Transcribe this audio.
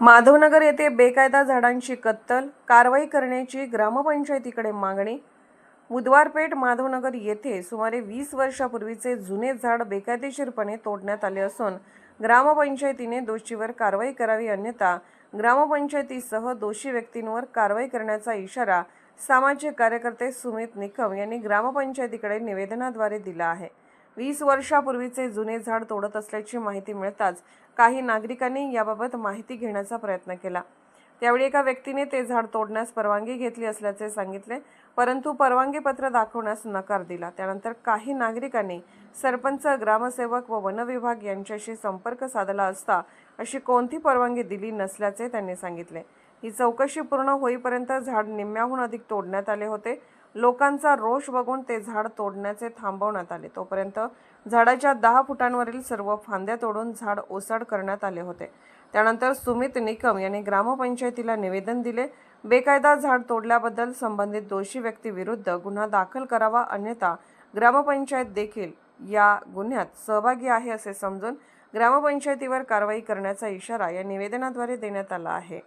माधवनगर येथे बेकायदा झाडांची कत्तल कारवाई करण्याची ग्रामपंचायतीकडे मागणी. बुधवारपेठ माधवनगर येथे सुमारे वीस वर्षापूर्वीचे जुने झाड बेकायदेशीरपणे तोडण्यात आले असून ग्रामपंचायतीने दोषीवर कारवाई करावी अन्यथा ग्रामपंचायतीसह दोषी व्यक्तींवर कारवाई करण्याचा इशारा सामाजिक कार्यकर्ते सुमित निकम यांनी ग्रामपंचायतीकडे निवेदनाद्वारे दिला आहे. वीस वर्षापूर्वीचे जुने झाड तोडत असल्याची माहिती मिळताच काही नागरिकांनी याबाबत माहिती घेण्याचा प्रयत्न केला. त्यावेळी एका व्यक्तीने ते झाड तोडण्यास परवानगी घेतली असल्याचे सांगितले परंतु परवानगी पत्र दाखवण्यास नकार दिला. त्यानंतर काही नागरिकांनी सरपंच ग्रामसेवक व वनविभाग यांच्याशी संपर्क साधला असता अशी कोणती परवानगी दिली नसल्याचे त्यांनी सांगितले. ही चौकशी पूर्ण होईपर्यंत झाड निम्म्याहून अधिक तोडण्यात आले होते. लोकांचा रोष बघून ते झाड तोडण्याचे थांबवण्यात आले. तोपर्यंत झाडाच्या दहा फुटांवरील सर्व फांद्या तोडून झाड ओसाड करण्यात आले होते. त्यानंतर सुमित निकम यांनी ग्रामपंचायतीला निवेदन दिले बेकायदा झाड तोडल्याबद्दल संबंधित दोषी व्यक्तीविरुद्ध गुन्हा दाखल करावा अन्यथा ग्रामपंचायत देखील या गुन्ह्यात सहभागी आहे असे समजून ग्रामपंचायतीवर कारवाई करण्याचा इशारा या निवेदनाद्वारे देण्यात आला आहे.